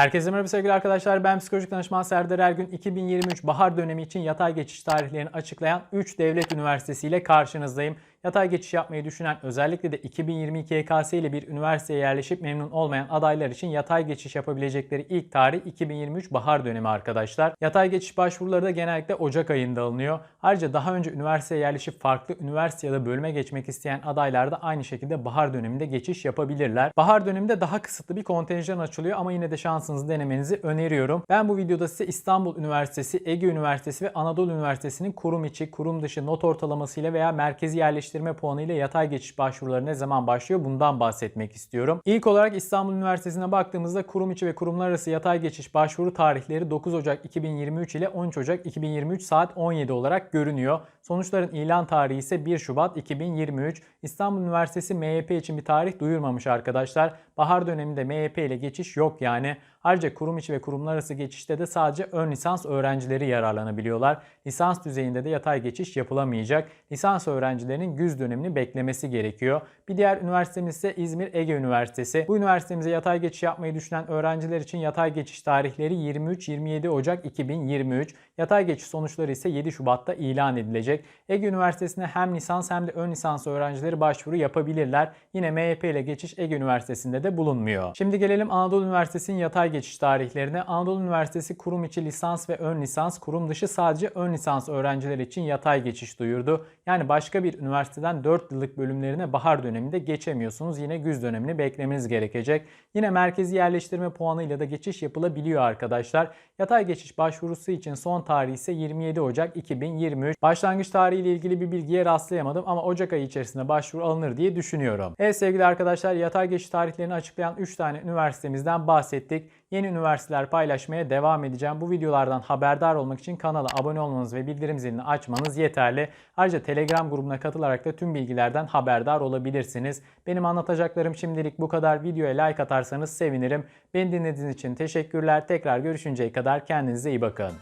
Herkese merhaba sevgili arkadaşlar. Ben psikolojik danışman Serdar Ergün. 2023 bahar dönemi için yatay geçiş tarihlerini açıklayan 3 devlet üniversitesi ile karşınızdayım. Yatay geçiş yapmayı düşünen özellikle de 2022 YKS ile bir üniversiteye yerleşip memnun olmayan adaylar için yatay geçiş yapabilecekleri ilk tarih 2023 bahar dönemi arkadaşlar. Yatay geçiş başvuruları da genellikle Ocak ayında alınıyor. Ayrıca daha önce üniversiteye yerleşip farklı üniversite ya da bölüme geçmek isteyen adaylar da aynı şekilde bahar döneminde geçiş yapabilirler. Bahar döneminde daha kısıtlı bir kontenjan açılıyor ama yine de şansınızı denemenizi öneriyorum. Ben bu videoda size İstanbul Üniversitesi, Ege Üniversitesi ve Anadolu Üniversitesi'nin kurum içi, kurum dışı not ortalamasıyla veya merkezi yerleştirme puanıyla yatay geçiş başvuruları ne zaman başlıyor bundan bahsetmek istiyorum. İlk olarak İstanbul Üniversitesi'ne baktığımızda kurum içi ve kurumlar arası yatay geçiş başvuru tarihleri 9 Ocak 2023 ile 13 Ocak 2023 saat 17 olarak görünüyor. Sonuçların ilan tarihi ise 1 Şubat 2023. İstanbul Üniversitesi MYP için bir tarih duyurmamış arkadaşlar. Bahar döneminde MYP ile geçiş yok yani. Ayrıca kurum içi ve kurumlar arası geçişte de sadece ön lisans öğrencileri yararlanabiliyorlar. Lisans düzeyinde de yatay geçiş yapılamayacak. Lisans öğrencilerinin güz dönemini beklemesi gerekiyor. Bir diğer üniversitemiz ise İzmir Ege Üniversitesi. Bu üniversitemize yatay geçiş yapmayı düşünen öğrenciler için yatay geçiş tarihleri 23-27 Ocak 2023. Yatay geçiş sonuçları ise 7 Şubat'ta ilan edilecek. Ege Üniversitesi'ne hem lisans hem de ön lisans öğrencileri başvuru yapabilirler. Yine MYP ile geçiş Ege Üniversitesi'nde de bulunmuyor. Şimdi gelelim Anadolu Üniversitesi'nin yatay geçiş tarihlerine. Anadolu Üniversitesi kurum içi lisans ve ön lisans, kurum dışı sadece ön lisans öğrencileri için yatay geçiş duyurdu. Yani başka bir üniversiteden 4 yıllık bölümlerine bahar döneminde geçemiyorsunuz. Yine güz dönemini beklemeniz gerekecek. Yine merkezi yerleştirme puanıyla da geçiş yapılabiliyor arkadaşlar. Yatay geçiş başvurusu için son tarih ise 27 Ocak 2023. Başlangıç tarihiyle ilgili bir bilgiye rastlayamadım ama Ocak ayı içerisinde başvuru alınır diye düşünüyorum. Evet sevgili arkadaşlar yatay geçiş tarihlerini açıklayan 3 tane üniversitemizden bahsettik. Yeni üniversiteler paylaşmaya devam edeceğim. Bu videolardan haberdar olmak için kanala abone olmanız ve bildirim zilini açmanız yeterli. Ayrıca Telegram grubuna katılarak da tüm bilgilerden haberdar olabilirsiniz. Benim anlatacaklarım şimdilik bu kadar. Videoya like atarsanız sevinirim. Beni dinlediğiniz için teşekkürler. Tekrar görüşünceye kadar kendinize iyi bakın.